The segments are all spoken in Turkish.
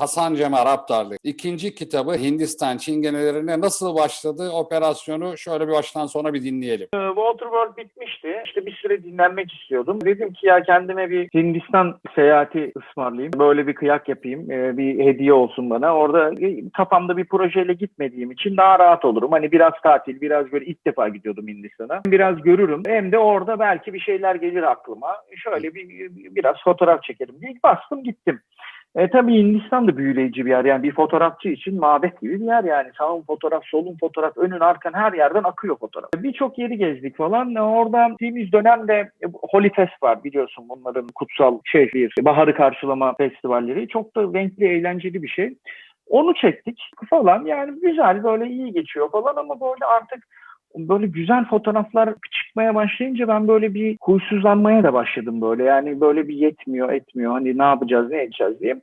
Hasan Cem Araptarlı. İkinci kitabı Hindistan Çingenelerine nasıl başladı operasyonu şöyle bir baştan sona bir dinleyelim. Ee, Waterworld bitmişti. İşte bir süre dinlenmek istiyordum. Dedim ki ya kendime bir Hindistan seyahati ısmarlayayım. Böyle bir kıyak yapayım. Ee, bir hediye olsun bana. Orada e, kafamda bir projeyle gitmediğim için daha rahat olurum. Hani biraz tatil, biraz böyle ilk defa gidiyordum Hindistan'a. Biraz görürüm. Hem de orada belki bir şeyler gelir aklıma. Şöyle bir biraz fotoğraf çekelim diye bastım gittim. E tabii Hindistan da büyüleyici bir yer. Yani bir fotoğrafçı için mabet gibi bir yer yani. Sağın fotoğraf, solun fotoğraf, önün arkan her yerden akıyor fotoğraf. Birçok yeri gezdik falan. E, Orada gittiğimiz dönemde e, Holy Fest var biliyorsun bunların kutsal bir baharı karşılama festivalleri. Çok da renkli, eğlenceli bir şey. Onu çektik falan. Yani güzel böyle iyi geçiyor falan ama böyle artık böyle güzel fotoğraflar çıkmaya başlayınca ben böyle bir huysuzlanmaya da başladım böyle. Yani böyle bir yetmiyor etmiyor hani ne yapacağız ne edeceğiz diye.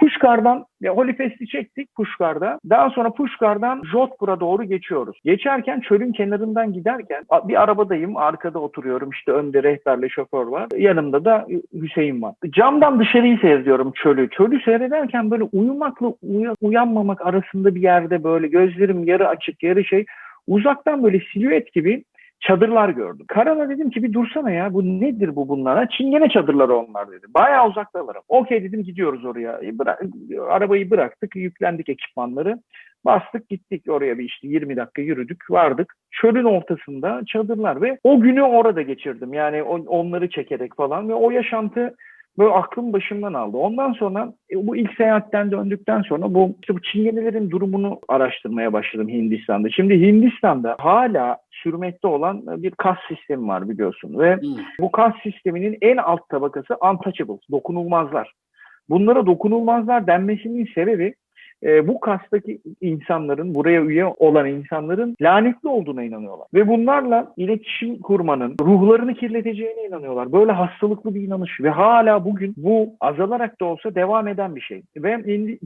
Puşkar'dan, ya Holy Fest'i çektik Puşkar'da. Daha sonra Puşkar'dan Jodhpur'a doğru geçiyoruz. Geçerken çölün kenarından giderken bir arabadayım. Arkada oturuyorum. işte önde rehberle şoför var. Yanımda da Hüseyin var. Camdan dışarıyı seyrediyorum çölü. Çölü seyrederken böyle uyumakla uya- uyanmamak arasında bir yerde böyle gözlerim yarı açık yarı şey uzaktan böyle silüet gibi çadırlar gördüm. Karana dedim ki bir dursana ya bu nedir bu bunlara? Çingene çadırları onlar dedi. Bayağı uzaktalarım. Okey dedim gidiyoruz oraya. E, bıra- arabayı bıraktık, yüklendik ekipmanları. Bastık gittik oraya bir işte 20 dakika yürüdük vardık. Çölün ortasında çadırlar ve o günü orada geçirdim. Yani on- onları çekerek falan ve o yaşantı böyle aklım başımdan aldı. Ondan sonra e, bu ilk seyahatten döndükten sonra bu işte bu çingenelerin durumunu araştırmaya başladım Hindistan'da. Şimdi Hindistan'da hala sürmekte olan bir kas sistemi var biliyorsun ve Hmm. bu kas sisteminin en alt tabakası untouchables, dokunulmazlar. Bunlara dokunulmazlar denmesinin sebebi e, bu kastaki insanların, buraya üye olan insanların lanetli olduğuna inanıyorlar. Ve bunlarla iletişim kurmanın ruhlarını kirleteceğine inanıyorlar. Böyle hastalıklı bir inanış ve hala bugün bu azalarak da olsa devam eden bir şey. Ve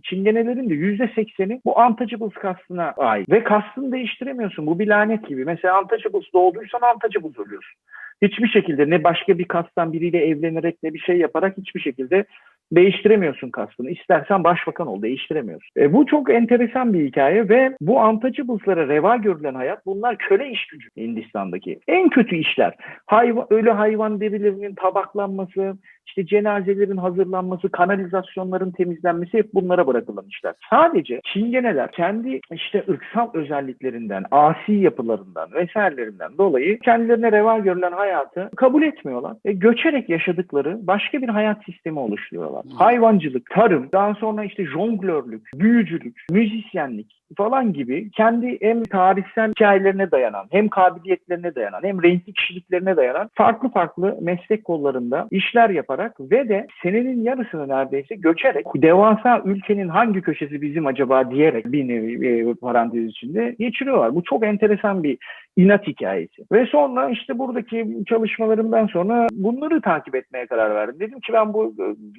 çingenelerin de %80'i bu untouchables kastına ait. Ve kastını değiştiremiyorsun. Bu bir lanet gibi. Mesela untouchables doğduysan untouchables oluyorsun. Hiçbir şekilde ne başka bir kastan biriyle evlenerek ne bir şey yaparak hiçbir şekilde değiştiremiyorsun kastını. İstersen başbakan ol, değiştiremiyorsun. E, bu çok enteresan bir hikaye ve bu untouchables'lara reva görülen hayat bunlar köle iş gücü Hindistan'daki. En kötü işler. Hayvan, ölü hayvan derilerinin tabaklanması, işte cenazelerin hazırlanması, kanalizasyonların temizlenmesi hep bunlara bırakılan işler. Sadece çingeneler kendi işte ırksal özelliklerinden, asi yapılarından vesairelerinden dolayı kendilerine reva görülen hayatı kabul etmiyorlar. ve göçerek yaşadıkları başka bir hayat sistemi oluşturuyorlar. Hmm. Hayvancılık, tarım, daha sonra işte jonglörlük, büyücülük, müzisyenlik falan gibi kendi hem tarihsel hikayelerine dayanan, hem kabiliyetlerine dayanan, hem renkli kişiliklerine dayanan farklı farklı meslek kollarında işler yaparak ve de senenin yarısını neredeyse göçerek devasa ülkenin hangi köşesi bizim acaba diyerek bir nevi e, parantez içinde geçiriyorlar. Bu çok enteresan bir inat hikayesi. Ve sonra işte buradaki çalışmalarımdan sonra bunları takip etmeye karar verdim. Dedim ki ben bu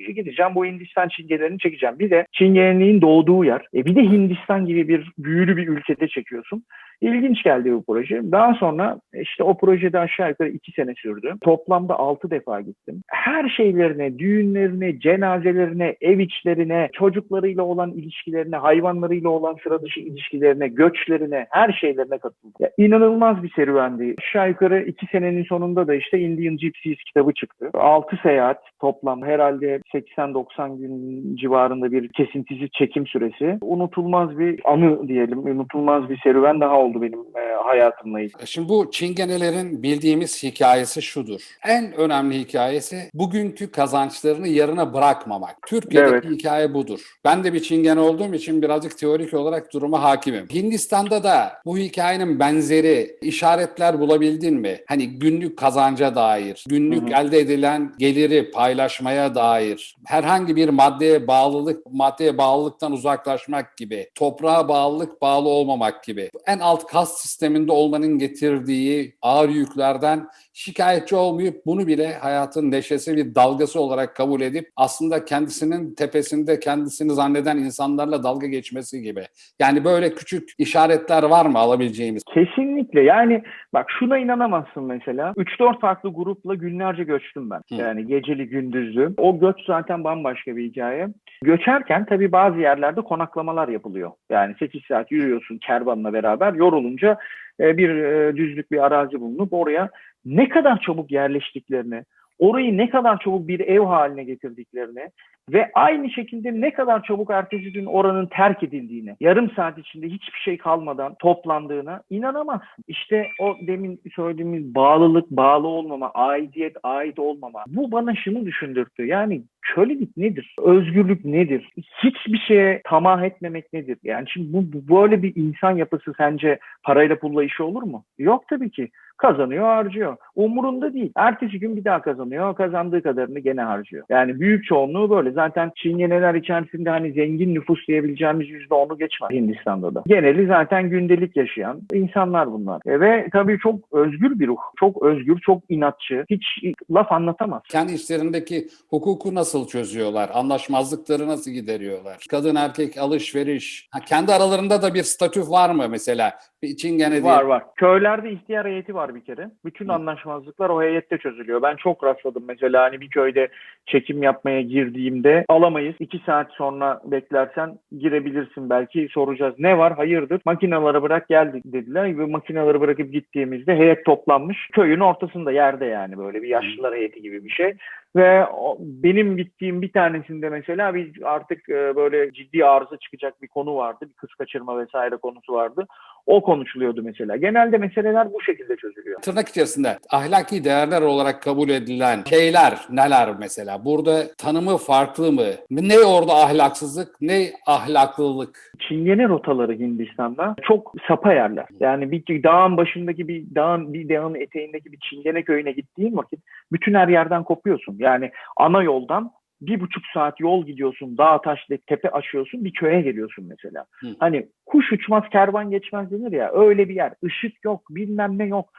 e, gideceğim bu Hindistan çingelerini çekeceğim. Bir de çingeneliğin doğduğu yer. E bir de Hindistan gibi bir büyülü bir ülkede çekiyorsun. İlginç geldi bu proje. Daha sonra işte o projede aşağı yukarı iki sene sürdü. Toplamda altı defa gittim. Her şeylerine, düğünlerine, cenazelerine, ev içlerine, çocuklarıyla olan ilişkilerine, hayvanlarıyla olan sıra dışı ilişkilerine, göçlerine, her şeylerine katıldım. Ya, inanılmaz bir serüvendi. Aşağı yukarı iki senenin sonunda da işte Indian Gypsies kitabı çıktı. Altı seyahat toplam herhalde 80-90 gün civarında bir kesintisiz çekim süresi. Unutulmaz bir anı diyelim, unutulmaz bir serüven daha oldu benim e, hayatımla ilgili. Şimdi bu çingenelerin bildiğimiz hikayesi şudur. En önemli hikayesi bugünkü kazançlarını yarına bırakmamak. Türkiye'deki Evet. hikaye budur. Ben de bir çingene olduğum için birazcık teorik olarak duruma hakimim. Hindistan'da da bu hikayenin benzeri işaretler bulabildin mi? Hani günlük kazanca dair, günlük Hı elde edilen geliri paylaşmaya dair, herhangi bir maddeye bağlılık, maddeye bağlılıktan uzaklaşmak gibi, toprağa bağlılık bağlı olmamak gibi. En alt alt kas sisteminde olmanın getirdiği ağır yüklerden şikayetçi olmayıp bunu bile hayatın neşesi bir dalgası olarak kabul edip aslında kendisinin tepesinde kendisini zanneden insanlarla dalga geçmesi gibi. Yani böyle küçük işaretler var mı alabileceğimiz? Kesinlikle yani bak şuna inanamazsın mesela. 3-4 farklı grupla günlerce göçtüm ben. Hı. Yani geceli gündüzlü. O göç zaten bambaşka bir hikaye. Göçerken tabii bazı yerlerde konaklamalar yapılıyor. Yani 8 saat yürüyorsun kervanla beraber yorulunca e, bir e, düzlük bir arazi bulunup oraya ne kadar çabuk yerleştiklerini, orayı ne kadar çabuk bir ev haline getirdiklerini ve aynı şekilde ne kadar çabuk ertesi gün oranın terk edildiğini, yarım saat içinde hiçbir şey kalmadan toplandığına inanamazsın. İşte o demin söylediğimiz bağlılık, bağlı olmama, aidiyet, ait olmama. Bu bana şunu düşündürttü. Yani kölelik nedir? Özgürlük nedir? Hiçbir şeye tamah etmemek nedir? Yani şimdi bu, bu böyle bir insan yapısı sence parayla pulla işi olur mu? Yok tabii ki. Kazanıyor, harcıyor. Umurunda değil. Ertesi gün bir daha kazanıyor. Kazandığı kadarını gene harcıyor. Yani büyük çoğunluğu böyle. Zaten Çingeneler içerisinde hani zengin nüfus diyebileceğimiz %10'u geçmez Hindistan'da da. Geneli zaten gündelik yaşayan insanlar bunlar. E, ve tabii çok özgür bir ruh. Çok özgür, çok inatçı. Hiç laf anlatamaz. Kendi işlerindeki hukuku nasıl çözüyorlar? Anlaşmazlıkları nasıl gideriyorlar? Kadın erkek alışveriş. Ha, kendi aralarında da bir statü var mı mesela? Bir Çingene diye. Var var. Köylerde ihtiyar heyeti var bir kere. Bütün Hı. anlaşmazlıklar o heyette çözülüyor. Ben çok rastladım mesela hani bir köyde çekim yapmaya girdiğimde alamayız. İki saat sonra beklersen girebilirsin belki soracağız. Ne var? Hayırdır? Makinaları bırak geldik dediler ve makinaları bırakıp gittiğimizde heyet toplanmış. Köyün ortasında yerde yani böyle bir yaşlılar heyeti gibi bir şey. Ve benim gittiğim bir tanesinde mesela bir artık e, böyle ciddi arıza çıkacak bir konu vardı. Bir kız kaçırma vesaire konusu vardı. O konuşuluyordu mesela. Genelde meseleler bu şekilde çözülüyor. Tırnak içerisinde ahlaki değerler olarak kabul edilen şeyler neler mesela? Burada tanımı farklı mı? Ne orada ahlaksızlık, ne ahlaklılık? Çingene rotaları Hindistan'da çok sapa yerler. Yani bir dağın başındaki bir dağın bir dağın eteğindeki bir Çingene köyüne gittiğin vakit bütün her yerden kopuyorsun. Yani ana yoldan bir buçuk saat yol gidiyorsun, dağ taş tepe aşıyorsun, bir köye geliyorsun mesela. Hı. Hani kuş uçmaz kervan geçmez denir ya öyle bir yer. Işık yok, bilmem ne yok.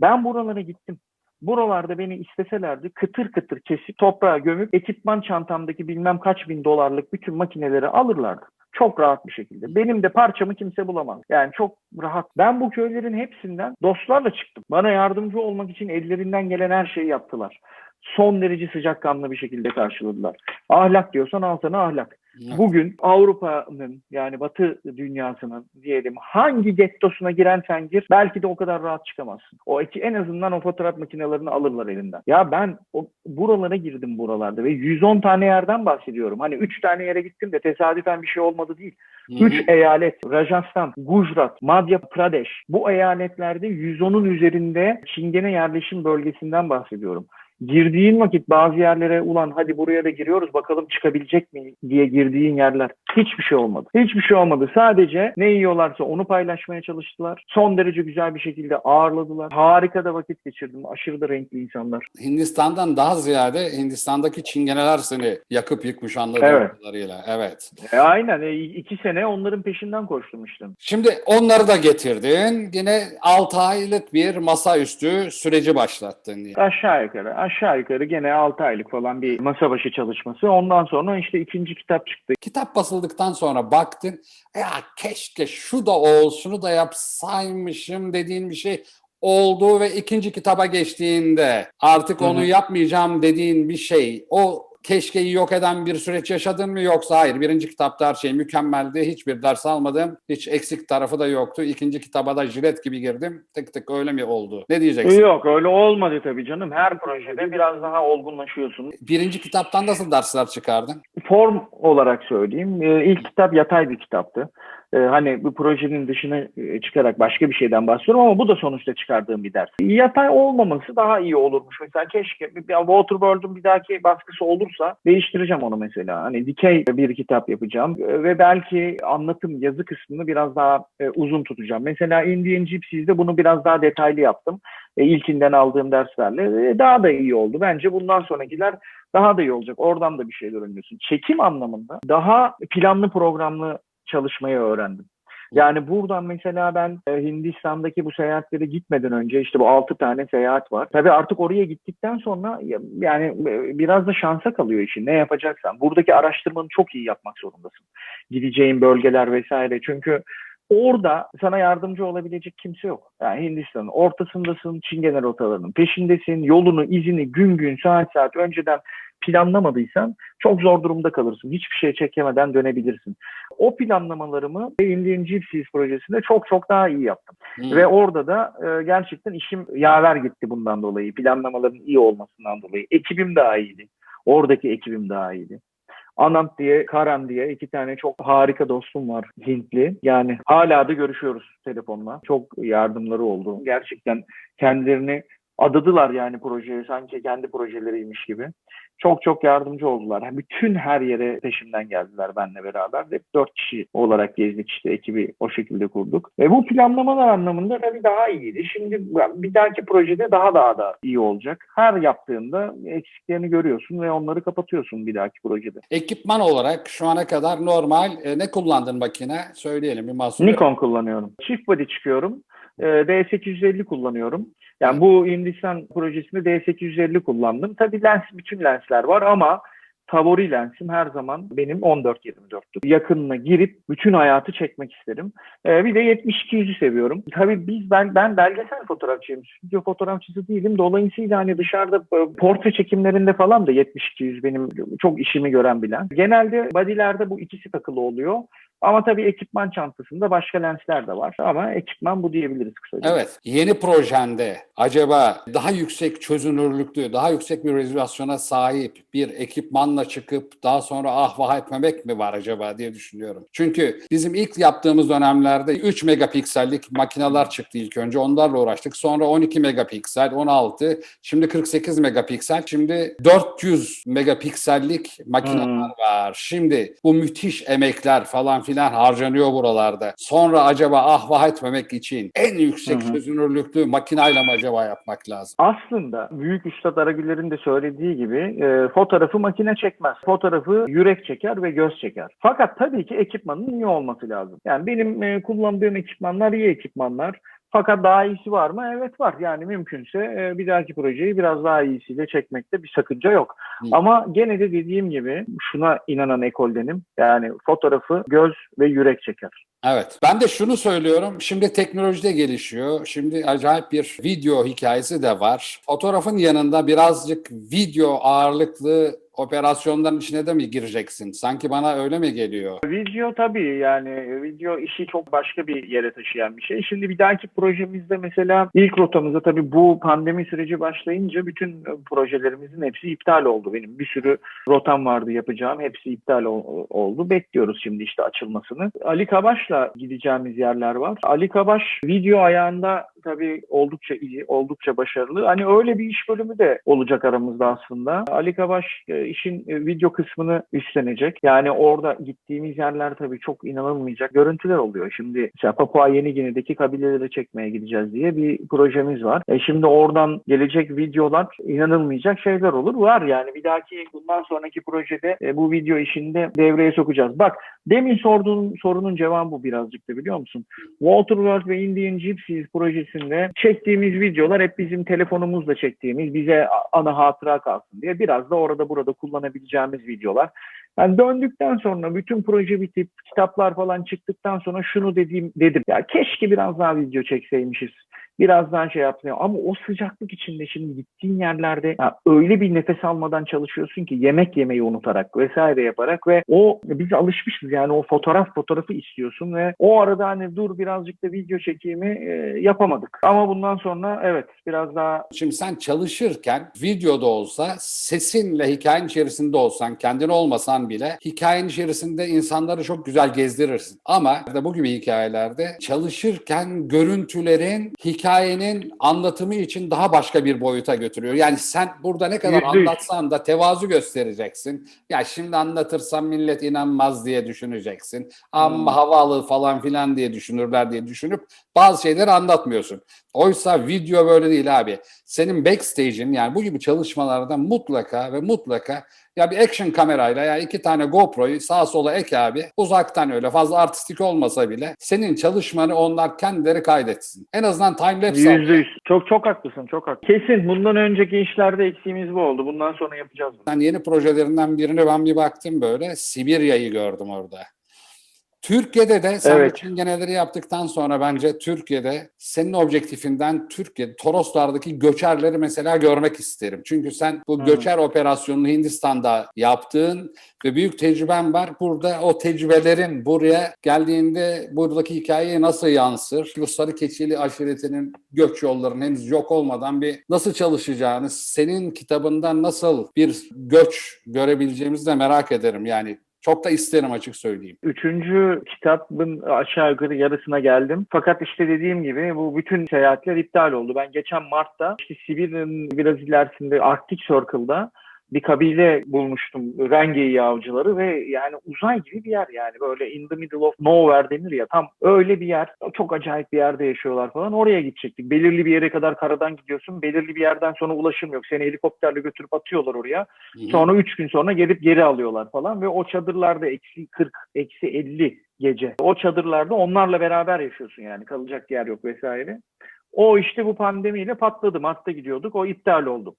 Ben buralara gittim. Buralarda beni isteselerdi kıtır kıtır kesip toprağa gömüp ekipman çantamdaki bilmem kaç bin dolarlık bütün makineleri alırlardı. Çok rahat bir şekilde. Benim de parçamı kimse bulamaz. Yani çok rahat. Ben bu köylerin hepsinden dostlarla çıktım. Bana yardımcı olmak için ellerinden gelen her şeyi yaptılar. Son derece sıcakkanlı bir şekilde karşıladılar. Ahlak diyorsan al sana ahlak. Bugün Avrupa'nın yani Batı dünyasının diyelim hangi gettosuna giren gir belki de o kadar rahat çıkamazsın. O iki, en azından o fotoğraf makinelerini alırlar elinden. Ya ben o, buralara girdim buralarda ve 110 tane yerden bahsediyorum. Hani 3 tane yere gittim de tesadüfen bir şey olmadı değil. Hı hı. 3 eyalet Rajasthan, Gujarat, Madhya Pradesh bu eyaletlerde 110'un üzerinde Çingene yerleşim bölgesinden bahsediyorum. Girdiğin vakit bazı yerlere ulan hadi buraya da giriyoruz bakalım çıkabilecek mi diye girdiğin yerler hiçbir şey olmadı. Hiçbir şey olmadı. Sadece ne yiyorlarsa onu paylaşmaya çalıştılar. Son derece güzel bir şekilde ağırladılar. Harika da vakit geçirdim. Aşırı da renkli insanlar. Hindistan'dan daha ziyade Hindistan'daki çingeneler seni yakıp yıkmış anladığım Evet. kadarıyla. Evet. E, aynen. E, iki sene onların peşinden koştum işte. Şimdi onları da getirdin. Yine 6 aylık bir masaüstü süreci başlattın. diye. Aşağı yukarı. Aşağı yukarı gene 6 aylık falan bir masa başı çalışması. Ondan sonra işte ikinci kitap çıktı. Kitap basıldıktan sonra baktın ya keşke şu da ol, şunu da yapsaymışım dediğin bir şey oldu ve ikinci kitaba geçtiğinde artık Hı hı. onu yapmayacağım dediğin bir şey o keşkeyi yok eden bir süreç yaşadın mı yoksa hayır birinci kitapta her şey mükemmeldi hiçbir ders almadım hiç eksik tarafı da yoktu ikinci kitaba da jilet gibi girdim tık tık öyle mi oldu ne diyeceksin? Yok öyle olmadı tabii canım. Her projede biraz daha olgunlaşıyorsun. Birinci kitaptan nasıl dersler çıkardın? Form olarak söyleyeyim. e, ilk kitap yatay bir kitaptı. E, hani bu projenin dışına e, çıkarak başka bir şeyden bahsediyorum ama bu da sonuçta çıkardığım bir ders. Yatay olmaması daha iyi olurmuş. Mesela keşke bir Waterworld'un bir dahaki baskısı olursa değiştireceğim onu mesela. Hani dikey bir kitap yapacağım E, ve belki anlatım yazı kısmını biraz daha e, uzun tutacağım. Mesela Indian Gypsies'de bunu biraz daha detaylı yaptım. E, ilkinden aldığım derslerle e, daha da iyi oldu. Bence bundan sonrakiler daha da iyi olacak. Oradan da bir şeyler öğreniyorsun. Çekim anlamında daha planlı programlı çalışmayı öğrendim. Yani buradan mesela ben e, Hindistan'daki bu seyahatlere gitmeden önce işte bu 6 tane seyahat var. Tabii artık oraya gittikten sonra ya- yani e, biraz da şansa kalıyor işin. Ne yapacaksan. Buradaki araştırmanı çok iyi yapmak zorundasın. Gideceğin bölgeler vesaire. Çünkü orada sana yardımcı olabilecek kimse yok. Yani Hindistan'ın ortasındasın, Çingene rotalarının peşindesin. Yolunu, izini gün gün, saat saat önceden planlamadıysan çok zor durumda kalırsın. Hiçbir şey çekemeden dönebilirsin. O planlamalarımı Indian Gypsies projesinde çok çok daha iyi yaptım. Hmm. Ve orada da e, gerçekten işim yaver gitti bundan dolayı. Planlamaların iyi olmasından dolayı. Ekibim daha iyiydi. Oradaki ekibim daha iyiydi. Anant diye, Karan diye iki tane çok harika dostum var Hintli. Yani hala da görüşüyoruz telefonla. Çok yardımları oldu. Gerçekten kendilerini adadılar yani projeye sanki kendi projeleriymiş gibi. Çok çok yardımcı oldular. Bütün her yere peşimden geldiler benle beraber. Hep dört kişi olarak gezdik işte ekibi o şekilde kurduk. Ve bu planlamalar anlamında tabii daha iyiydi. Şimdi bir dahaki projede daha daha da iyi olacak. Her yaptığında eksiklerini görüyorsun ve onları kapatıyorsun bir dahaki projede. Ekipman olarak şu ana kadar normal e, ne kullandın makine? Söyleyelim bir mahsur. Nikon kullanıyorum. Çift body çıkıyorum. Ee, D850 kullanıyorum. Yani bu Hindistan projesinde D850 kullandım. Tabii lens, bütün lensler var ama favori lensim her zaman benim 14-24'tür. Yakınına girip bütün hayatı çekmek isterim. Ee, bir de 70-200'ü seviyorum. Tabii biz ben ben belgesel fotoğrafçıyım. Stüdyo fotoğrafçısı değilim. Dolayısıyla hani dışarıda e, portre çekimlerinde falan da 70-200 benim çok işimi gören bir lens. Genelde bodylerde bu ikisi takılı oluyor. Ama tabii ekipman çantasında başka lensler de var. Ama ekipman bu diyebiliriz kısaca. Evet. Yeni projende acaba daha yüksek çözünürlüklü, daha yüksek bir rezolüsyona sahip bir ekipmanla çıkıp daha sonra ah vah etmemek mi var acaba diye düşünüyorum. Çünkü bizim ilk yaptığımız dönemlerde 3 megapiksellik makineler çıktı ilk önce. Onlarla uğraştık. Sonra 12 megapiksel, 16, şimdi 48 megapiksel, şimdi 400 megapiksellik makineler Hmm. var. Şimdi bu müthiş emekler falan filan harcanıyor buralarda. Sonra acaba ah vah etmemek için en yüksek Hı hı. çözünürlüklü makinayla mı acaba yapmak lazım? Aslında Büyük Üstad Aragüler'in de söylediği gibi e, fotoğrafı makine çekmez. Fotoğrafı yürek çeker ve göz çeker. Fakat tabii ki ekipmanın iyi olması lazım. Yani benim e, kullandığım ekipmanlar iyi ekipmanlar. Fakat daha iyisi var mı? Evet var. Yani mümkünse e, bir dahaki projeyi biraz daha iyisiyle çekmekte bir sakınca yok. Hı. Ama gene de dediğim gibi şuna inanan ekoldenim. Yani fotoğrafı göz ve yürek çeker. Evet. Ben de şunu söylüyorum. Şimdi teknoloji de gelişiyor. Şimdi acayip bir video hikayesi de var. Fotoğrafın yanında birazcık video ağırlıklı operasyonların içine de mi gireceksin? Sanki bana öyle mi geliyor? Video tabii yani video işi çok başka bir yere taşıyan bir şey. Şimdi bir dahaki projemizde mesela ilk rotamızda tabii bu pandemi süreci başlayınca bütün projelerimizin hepsi iptal oldu. Benim bir sürü rotam vardı yapacağım. Hepsi iptal ol- oldu. Bekliyoruz şimdi işte açılmasını. Ali Kabaş'la gideceğimiz yerler var. Ali Kabaş video ayağında tabii oldukça iyi, oldukça başarılı. Hani öyle bir iş bölümü de olacak aramızda aslında. Ali Kabaş e, işin e, video kısmını üstlenecek. Yani orada gittiğimiz yerler tabii çok inanılmayacak görüntüler oluyor. Şimdi mesela Papua Yeni Gine'deki kabileleri çekmeye gideceğiz diye bir projemiz var. E şimdi oradan gelecek videolar inanılmayacak şeyler olur. Var yani bir dahaki bundan sonraki projede e, bu video işinde devreye sokacağız. Bak demin sorduğun sorunun cevabı bu birazcık da biliyor musun? Waterworld ve Indian Gypsies projesinde çektiğimiz videolar hep bizim telefonumuzla çektiğimiz bize ana hatıra kalsın diye biraz da orada burada kullanabileceğimiz videolar. Yani döndükten sonra bütün proje bitip kitaplar falan çıktıktan sonra şunu dediğim dedim. Ya keşke biraz daha video çekseymişiz. Biraz daha şey yapmıyor. Ama o sıcaklık içinde şimdi gittiğin yerlerde ya öyle bir nefes almadan çalışıyorsun ki yemek yemeyi unutarak vesaire yaparak ve o biz alışmışız yani o fotoğraf fotoğrafı istiyorsun ve o arada hani dur birazcık da video çekimi e, yapamadık. Ama bundan sonra evet biraz daha Şimdi sen çalışırken videoda olsa sesinle hikayenin içerisinde olsan kendin olmasan bile hikayenin içerisinde insanları çok güzel gezdirirsin. Ama bu gibi hikayelerde çalışırken görüntülerin hikayenin anlatımı için daha başka bir boyuta götürüyor. Yani sen burada ne kadar Yüzde yüz. anlatsan da tevazu göstereceksin. Ya şimdi anlatırsam millet inanmaz diye düşüneceksin. Ama Hmm. havalı falan filan diye düşünürler diye düşünüp bazı şeyleri anlatmıyorsun. Oysa video böyle değil abi. Senin backstage'in yani bu gibi çalışmalarda mutlaka ve mutlaka Ya bir action kamerayla ya iki tane GoPro'yu sağa sola ek abi. Uzaktan öyle fazla artistik olmasa bile senin çalışmanı onlar kendileri kaydetsin. En azından timelapse al. Yüzde yüz. Çok çok haklısın. Çok haklısın. Kesin bundan önceki işlerde eksiğimiz bu oldu. Bundan sonra yapacağız bunu. Yani yeni projelerinden birine ben bir baktım böyle. Sibirya'yı gördüm orada. Türkiye'de de sen Evet. çingeneleri yaptıktan sonra bence Türkiye'de senin objektifinden Türkiye Toroslardaki göçerleri mesela görmek isterim. Çünkü sen bu Hı. göçer operasyonunu Hindistan'da yaptığın ve büyük tecrüben var. Burada o tecrübelerin buraya geldiğinde buradaki hikayeye nasıl yansır? Bu Sarı Keçili aşiretinin göç yollarının henüz yok olmadan bir nasıl çalışacağını, senin kitabından nasıl bir göç görebileceğimizi de merak ederim. Yani çok da isterim açık söyleyeyim. Üçüncü kitabın aşağı yukarı yarısına geldim. Fakat işte dediğim gibi bu bütün seyahatler iptal oldu. Ben geçen Mart'ta işte Sibirya'nın biraz ilerisinde Arctic Circle'da bir kabile bulmuştum. Rengeyi avcıları ve yani uzay gibi bir yer yani böyle in the middle of nowhere denir ya tam öyle bir yer. Çok acayip bir yerde yaşıyorlar falan. Oraya gidecektik. Belirli bir yere kadar karadan gidiyorsun. Belirli bir yerden sonra ulaşım yok. Seni helikopterle götürüp atıyorlar oraya. Sonra 3 gün sonra gelip geri alıyorlar falan ve o çadırlarda eksi 40, eksi 50 gece. O çadırlarda onlarla beraber yaşıyorsun yani kalacak yer yok vesaire. O işte bu pandemiyle patladı. Mart'ta gidiyorduk. O iptal oldu.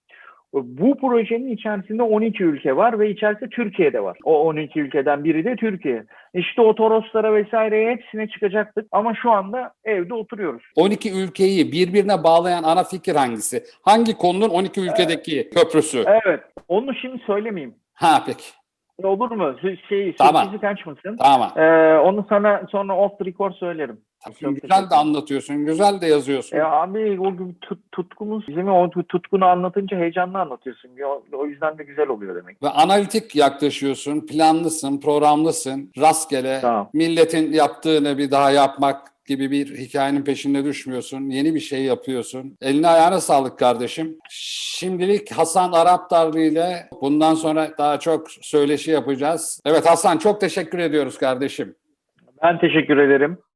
Bu projenin içerisinde 12 ülke var ve içerisinde Türkiye'de var. O 12 ülkeden biri de Türkiye. İşte o Toroslara vesaireye hepsine çıkacaktık ama şu anda evde oturuyoruz. 12 ülkeyi birbirine bağlayan ana fikir hangisi? Hangi konunun 12 ülkedeki köprüsü? Evet. Onu şimdi söylemeyeyim. Ha peki. Olur mu? Şey, Tamam. sürprizi kaçmasın. Tamam. Ee, onu sana sonra off the record söylerim. Çok güzel de anlatıyorsun, güzel de yazıyorsun. E abi o gün tut, tutkumuz bizim o tut- tutkunu anlatınca heyecanlı anlatıyorsun. O, o yüzden de güzel oluyor demek. Ve analitik yaklaşıyorsun, planlısın, programlısın, rastgele. Tamam. Milletin yaptığını bir daha yapmak gibi bir hikayenin peşinde düşmüyorsun. Yeni bir şey yapıyorsun. Eline ayağına sağlık kardeşim. Şimdilik Hasan Araptarlı ile bundan sonra daha çok söyleşi yapacağız. Evet Hasan çok teşekkür ediyoruz kardeşim. Ben teşekkür ederim.